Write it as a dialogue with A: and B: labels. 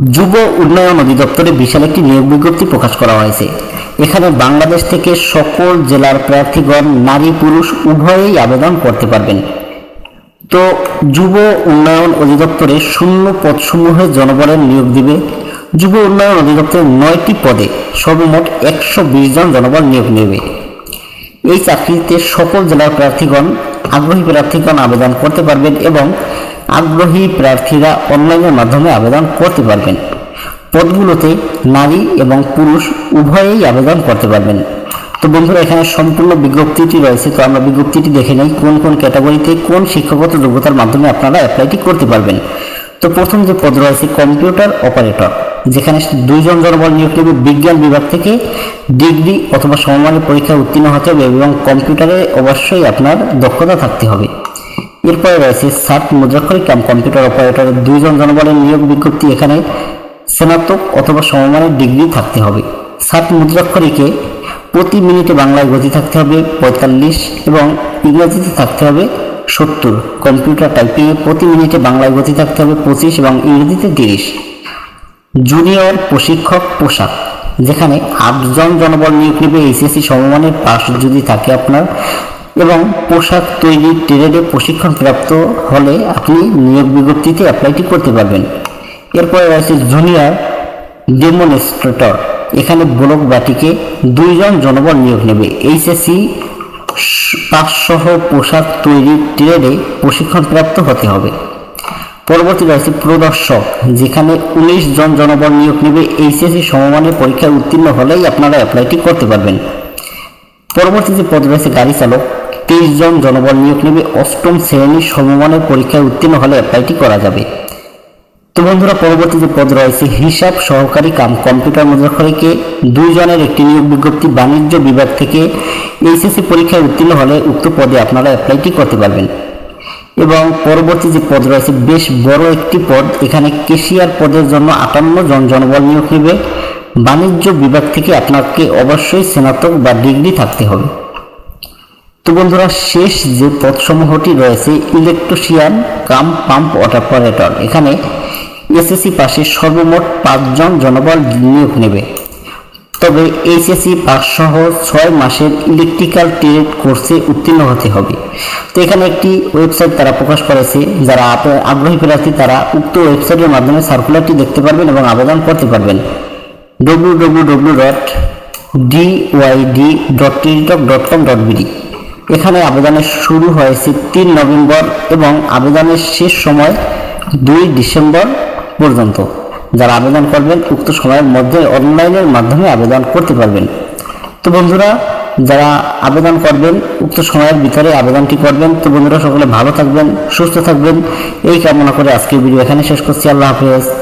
A: যুব উন্নয়ন অধিদপ্তরে বিশাল একটি নিয়োগ বিজ্ঞপ্তি প্রকাশ করা হয়েছে। এখানে বাংলাদেশ থেকে সকল জেলার প্রার্থীগণ নারী পুরুষ উভয়েই আবেদন করতে পারবেন। তো যুব উন্নয়ন অধিদপ্তরে শূন্য পদসমূহে জনবলের নিয়োগ দিবে। যুব উন্নয়ন অধিদপ্তরের নয়টি পদে সর্বমোট একশো বিশ জন জনবল নিয়োগ নেবে। এই চাকরিতে সকল জেলার প্রার্থীগণ, আগ্রহী প্রার্থীগণ আবেদন করতে পারবেন এবং আগ্রহী প্রার্থীরা অনলাইনের মাধ্যমে আবেদন করতে পারবেন। পদগুলোতে নারী এবং পুরুষ উভয়েই আবেদন করতে পারবেন। তো বন্ধুরা, এখানে সম্পূর্ণ বিজ্ঞপ্তিটি রয়েছে। তো আমরা বিজ্ঞপ্তিটি দেখে নেই, কোন কোন ক্যাটাগরিতে কোন শিক্ষাগত যোগ্যতার মাধ্যমে আপনারা অ্যাপ্লাইটি করতে পারবেন। তো প্রথম যে পদ রয়েছে কম্পিউটার অপারেটর যেখানে দুইজন জনবল নিয়োগ নেবে বিজ্ঞান বিভাগ থেকে, ডিগ্রি অথবা সমমানের পরীক্ষায় উত্তীর্ণ হতে হবে এবং কম্পিউটারে অবশ্যই আপনার দক্ষতা থাকতে হবে। এরপরে রয়েছে সাত মুদ্রাক্ষরিক কাম কম্পিউটার অপারেটরের দুইজন জনবলের নিয়োগ বিজ্ঞপ্তি এখানে স্নাতক অথবা সমমানের ডিগ্রি থাকতে হবে। সাত মুদ্রাক্ষরিকে প্রতি মিনিটে বাংলায় গতি থাকতে হবে পঁয়তাল্লিশ এবং ইংরেজিতে থাকতে হবে সত্তর। কম্পিউটার টাইপিংয়ে প্রতি মিনিটে বাংলায় গতি থাকতে হবে পঁচিশ এবং ইংরেজিতে তিরিশ। জুনিয়র প্রশিক্ষক পোশাক, যেখানে আটজন জনবল নিয়োগ নেবে এইচএসসি সমমানের পাশ যদি থাকে আপনার এবং পোশাক তৈরি ট্রেডে প্রশিক্ষণ প্রাপ্ত হলে আপনি নিয়োগ বিজ্ঞপ্তিতে অ্যাপ্লাইটি করতে পারবেন। এরপরে রয়েছে জুনিয়র ডেমনস্ট্রেটর এখানে ব্লক বাটিকে দুইজন জনবল নিয়োগ নেবে। এইচএসসি পাঁচসহ পোশাক তৈরি ট্রেডে প্রশিক্ষণ প্রাপ্ত হতে হবে। পরবর্তী রয়েছে প্রদর্শক। যেখানে উনিশ জন জনবল নিয়োগ নেবে। এইচএসসি সমমানের পরীক্ষায় উত্তীর্ণ হলেই আপনারা অ্যাপ্লাইটি করতে পারবেন। পরবর্তী যে পদ রয়েছে গাড়ি চালক, তেইশ জন জনবল নিয়োগ নেবে। অষ্টম শ্রেণির সমমানের পরীক্ষায় উত্তীর্ণ হলে অ্যাপ্লাইটি করা যাবে। তো বন্ধুরা, পরবর্তী যে পদ রয়েছে, হিসাব সহকারী কাম কম্পিউটার মুদ্রাক্ষরিকে, দুইজনের একটি নিয়োগ বিজ্ঞপ্তি বাণিজ্য বিভাগ থেকে এইচএসসি পরীক্ষায় উত্তীর্ণ হলে উক্ত পদে আপনারা অ্যাপ্লাইটি করতে পারবেন। এবং পরবর্তী যে পদ রয়েছে, বেশ বড় একটি পদ, এখানে কেশিয়ার পদের জন্য আটান্ন জন জনবল নিয়োগ নেবে। বাণিজ্য বিভাগ থেকে আপনাকে অবশ্যই স্নাতক বা ডিগ্রি থাকতে হবে। তো বন্ধুরা, শেষ যে পদসমূহটি রয়েছে ইলেকট্রিশিয়ান কাম পাম্প অপারেটর এখানে এসএসসি পাশে সর্বমোট পাঁচজন জনবল নিয়োগ নেবে। তবে এইচএসসি পাস সহ ছয় মাসের ইলেকট্রিক্যাল ট্রেড কোর্সে উত্তীর্ণ হতে হবে। তো এখানে একটি ওয়েবসাইট তারা প্রকাশ করেছে, যারা আগ্রহী প্রার্থী, তারা উক্ত ওয়েবসাইটের মাধ্যমে সার্কুলারটি দেখতে পারবেন এবং আবেদন করতে পারবেন। W W W dot dot com dot এখানে আবেদনের শুরু হয়েছে তিন নভেম্বর এবং আবেদনের শেষ সময় দুই ডিসেম্বর পর্যন্ত। যারা আবেদন করবেন, উক্ত সময়ের মধ্যে অনলাইনের মাধ্যমে আবেদন করতে পারবেন। তো বন্ধুরা, যারা আবেদন করবেন, উক্ত সময়ের ভিতরে আবেদনটি করবেন, তো বন্ধুরা সকলে ভালো থাকবেন, সুস্থ থাকবেন। এই কামনা করে আজকের ভিডিও এখানে শেষ করছি। আল্লাহ হাফেজ।